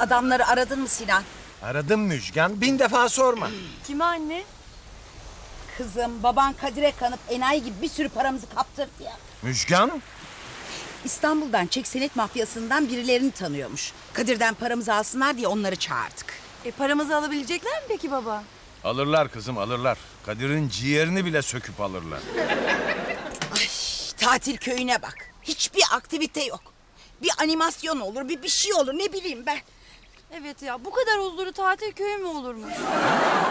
Adamları aradın mı Sinan? Aradım Müjgan. Bin defa sorma. Kime anne? Kızım baban Kadir'e kanıp enayi gibi bir sürü paramızı kaptırdı ya. Müjgan? İstanbul'dan çek senet mafyasından birilerini tanıyormuş. Kadir'den paramızı alsınlar diye onları çağırdık. E paramızı alabilecekler mi peki baba? Alırlar kızım alırlar. Kadir'in ciğerini bile söküp alırlar. Tatil köyüne bak. Hiçbir aktivite yok. Bir animasyon olur, bir bir şey olur ne bileyim ben. Evet ya bu kadar huzurlu tatil köyü mü olurmuş?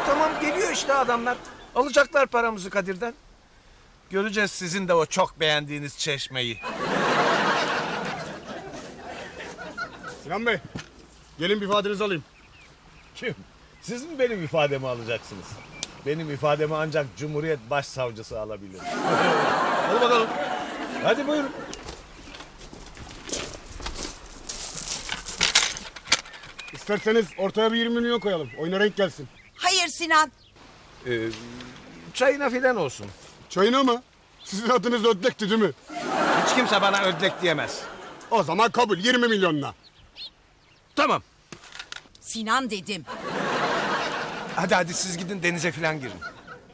Tamam geliyor işte adamlar. Alacaklar paramızı Kadir'den. Göreceğiz sizin de o çok beğendiğiniz çeşmeyi. Sinan Bey, gelin bir ifadenizi alayım. Kim? Siz mi benim ifademi alacaksınız? Benim ifademi ancak Cumhuriyet Başsavcısı alabilir. Hadi bakalım. Hadi buyurun. İsterseniz ortaya bir 20 milyon koyalım. Oyuna renk gelsin. Hayır Sinan. Ee, çayına filan olsun. Çayına mı? Sizin adınız Ödlek'ti değil mi? Hiç kimse bana ödlek diyemez. O zaman kabul 20 milyonla. Tamam. Sinan dedim. Hadi hadi siz gidin denize filan girin.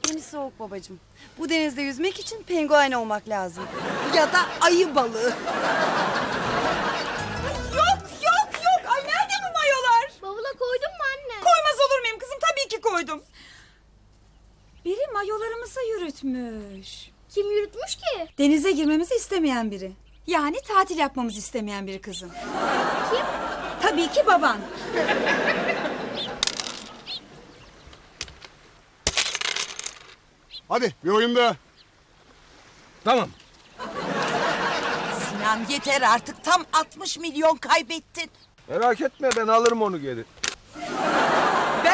Deniz soğuk babacığım. Bu denizde yüzmek için penguen olmak lazım. Ya da ayı balığı. Koydum. Biri mayolarımızı yürütmüş. Kim yürütmüş ki? Denize girmemizi istemeyen biri. Yani tatil yapmamızı istemeyen biri kızım. Kim? Tabii ki baban. Hadi bir oyun daha. Tamam. Sinan yeter artık tam 60 milyon kaybettin. Merak etme ben alırım onu geri.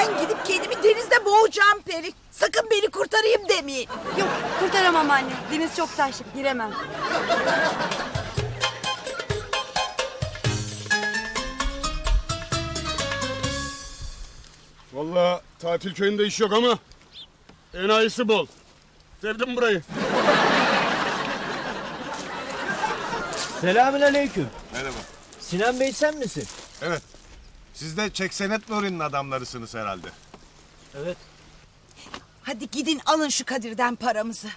Ben gidip kendimi denizde boğacağım Peri. Sakın beni kurtarayım demeyin. Yok kurtaramam anne. Deniz çok taşlı giremem. Vallahi tatil köyünde iş yok ama enayisi bol. Sevdim burayı. Selamünaleyküm. Merhaba. Sinan Bey sen misin? Evet. Siz de Çek Senet Nuri'nin adamlarısınız herhalde. Evet. Hadi gidin alın şu Kadir'den paramızı.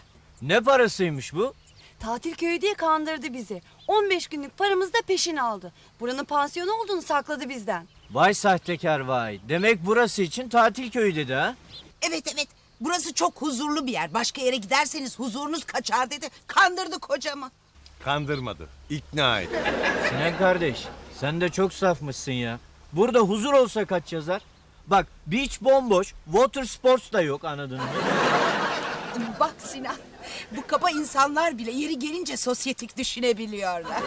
Ne parasıymış bu? Tatil köyü diye kandırdı bizi. 15 günlük paramızı da peşin aldı. Buranın pansiyonu olduğunu sakladı bizden. Vay sahtekar vay. Demek burası için tatil köyü dedi ha? Evet evet burası çok huzurlu bir yer. Başka yere giderseniz huzurunuz kaçar dedi. Kandırdı kocamı. Kandırmadı. ikna etti. Sinan kardeş sen de çok safmışsın ya. Burada huzur olsa kaç yazar? Bak beach bomboş, water sports da yok anladın mı? Bak Sinan bu kaba insanlar bile yeri gelince sosyetik düşünebiliyorlar.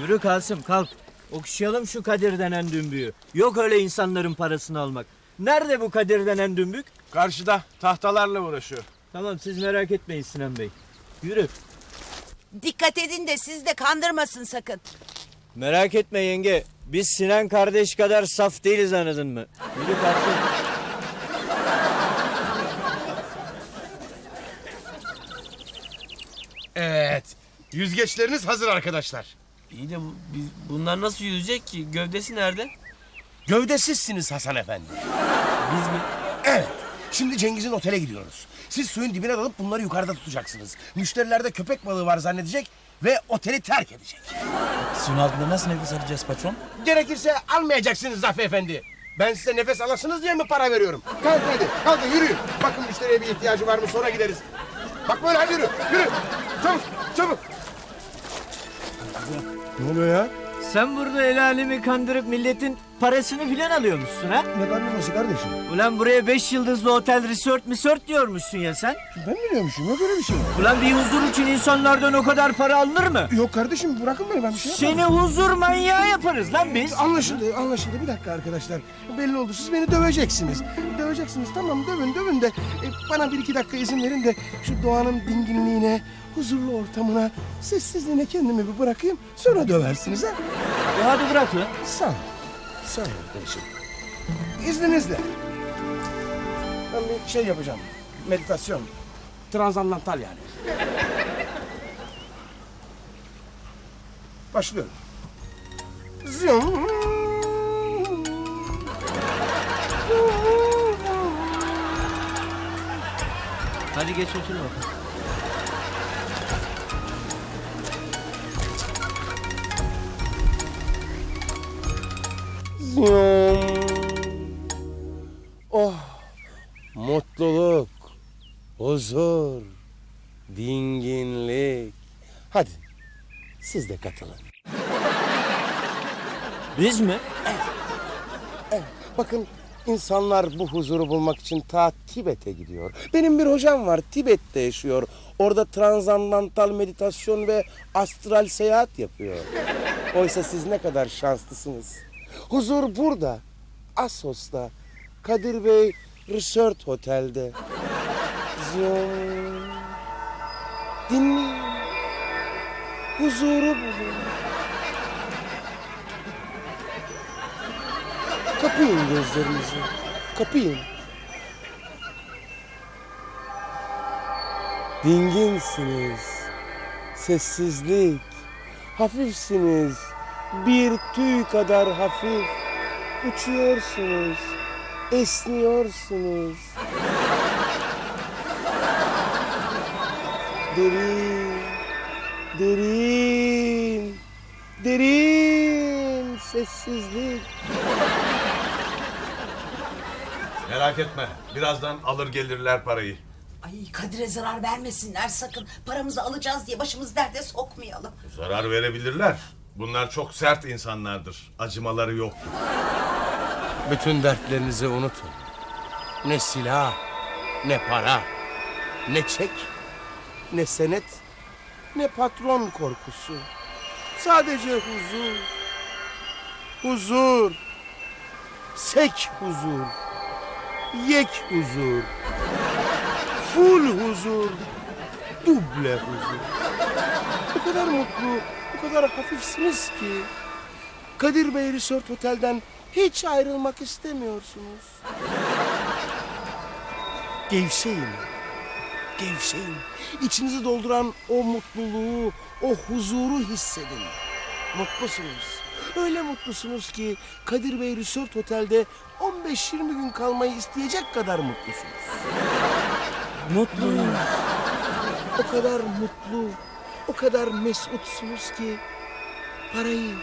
Yürü Kasım kalk. Okşayalım şu Kadir denen dümbüğü. Yok öyle insanların parasını almak. Nerede bu Kadir denen dümbük? Karşıda tahtalarla uğraşıyor. Tamam siz merak etmeyin Sinan Bey. Yürü. Dikkat edin de siz de kandırmasın sakın. Merak etme yenge. Biz Sinan kardeş kadar saf değiliz anladın mı? Yürü Kasım. Evet. Yüzgeçleriniz hazır arkadaşlar. İyi de bu- biz, bunlar nasıl yüzecek ki? Gövdesi nerede? Gövdesizsiniz Hasan Efendi. Biz mi? Evet. Şimdi Cengiz'in otele gidiyoruz. Siz suyun dibine dalıp bunları yukarıda tutacaksınız. Müşterilerde köpek balığı var zannedecek ve oteli terk edecek. Suyun altında nasıl nefes alacağız patron? Gerekirse almayacaksınız Zafer Efendi. Ben size nefes alasınız diye mi para veriyorum? Kalkın hadi, kalkın yürüyün. Bakın müşteriye bir ihtiyacı var mı sonra gideriz. Bak böyle hadi yürü, yürü. Çabuk, çabuk. Ne oluyor ya? Sen burada el alemi kandırıp milletin parasını filan alıyormuşsun ha? Ne kandırması kardeşim? Ulan buraya beş yıldızlı otel resort misort diyormuşsun ya sen. Ben biliyormuşum, yok öyle bir şey. Ulan bir huzur için insanlardan o kadar para alınır mı? Yok kardeşim bırakın beni ben bir şey. Seni huzur manyağı yaparız lan biz. Anlaşıldı, anlaşıldı. Bir dakika arkadaşlar. Belli oldu. Siz beni döveceksiniz. Döveceksiniz. Tamam dövün, dövün de e, bana bir iki dakika izin verin de şu doğanın dinginliğine, huzurlu ortamına sessizliğine kendimi bir bırakayım sonra döversiniz ha. E hadi bırak lan. Sağ ol. Sağ ol arkadaşım. İzninizle. Ben bir şey yapacağım. Meditasyon. Transandantal yani. Başlıyorum. Zoom. Hadi geç otur bakalım. Oh, mutluluk, huzur, dinginlik. Hadi siz de katılın. Biz mi? Bakın insanlar bu huzuru bulmak için ta Tibet'e gidiyor. Benim bir hocam var Tibet'te yaşıyor. Orada transandantal meditasyon ve astral seyahat yapıyor. Oysa siz ne kadar şanslısınız. Huzur burada. Assos'ta. Kadir Bey Resort Otel'de. Ziyom. Dinleyin. Huzuru bulun. Kapayın gözlerinizi. Kapayın. Dinginsiniz. Sessizlik. Hafifsiniz. Bir tüy kadar hafif. Uçuyorsunuz. Esniyorsunuz. Derin. Derin. Derin. Sessizlik. Merak etme. Birazdan alır gelirler parayı. Ay Kadir'e zarar vermesinler sakın. Paramızı alacağız diye başımızı derde sokmayalım. Zarar verebilirler. Bunlar çok sert insanlardır. Acımaları yoktur. Bütün dertlerinizi unutun. Ne silah, ne para, ne çek, ne senet, ne patron korkusu. Sadece huzur. Huzur. Sek huzur. Yek huzur. Full huzur. Duble huzur. O kadar mutlu, o kadar hafifsiniz ki. Kadir Bey Resort Otel'den hiç ayrılmak istemiyorsunuz. Gevşeyin. Gevşeyin. İçinizi dolduran o mutluluğu, o huzuru hissedin. Mutlusunuz. Öyle mutlusunuz ki Kadir Bey Resort Otel'de 15-20 gün kalmayı isteyecek kadar mutlusunuz. Mutluyum. O kadar mutlu, o kadar mesutsunuz ki parayı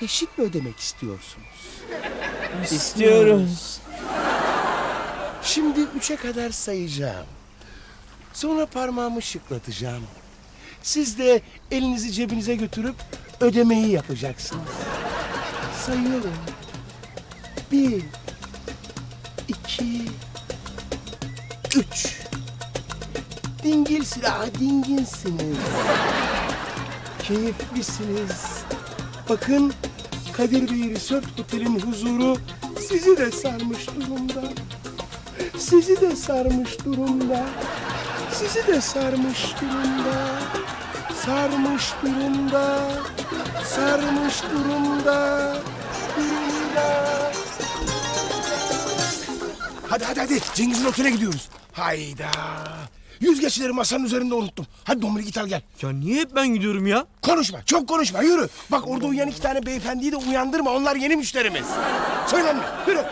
peşin mi ödemek istiyorsunuz? İstiyoruz. Şimdi üçe kadar sayacağım. Sonra parmağımı şıklatacağım. Siz de elinizi cebinize götürüp ödemeyi yapacaksınız. Sayıyorum. Bir, iki, üç. Dingil silahı dinginsiniz. Keyiflisiniz. Bakın Kadir Bey Resort Otel'in huzuru sizi de sarmış durumda. Sizi de sarmış durumda. Sizi de sarmış durumda. Sarmış durumda. Sarmış durumda. Durumda. Hadi hadi hadi Cengiz'in otele gidiyoruz. Hayda. Yüzgeçleri masanın üzerinde unuttum. Hadi Dominik git al gel. Ya niye hep ben gidiyorum ya? Konuşma, çok konuşma. Yürü. Bak orada uyuyan iki tane beyefendiyi de uyandırma. Onlar yeni müşterimiz. Söylenme. Yürü.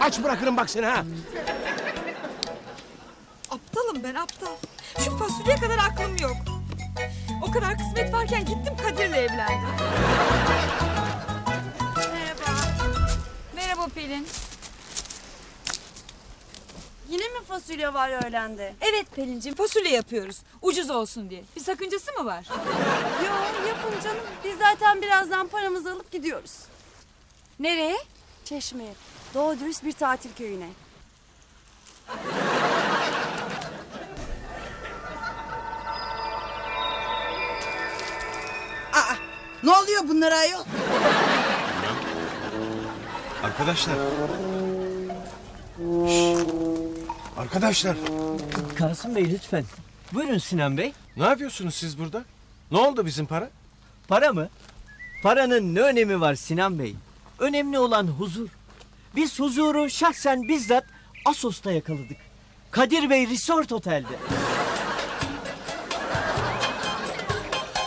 Aç bırakırım bak seni ha. Aptalım ben aptal. Şu fasulye kadar aklım yok. O kadar kısmet varken gittim Kadir'le evlendim. Merhaba. Merhaba Pelin. Fasulye var öğlende? Evet Pelin'ciğim fasulye yapıyoruz. Ucuz olsun diye. Bir sakıncası mı var? Yo yapın canım. Biz zaten birazdan paramızı alıp gidiyoruz. Nereye? Çeşme'ye. Doğru dürüst bir tatil köyüne. Aa, ne oluyor bunlara ayol? Arkadaşlar. Şşş. Arkadaşlar. Kasım Bey lütfen. Buyurun Sinan Bey. Ne yapıyorsunuz siz burada? Ne oldu bizim para? Para mı? Paranın ne önemi var Sinan Bey? Önemli olan huzur. Biz huzuru şahsen bizzat Asos'ta yakaladık. Kadir Bey Resort Otel'de.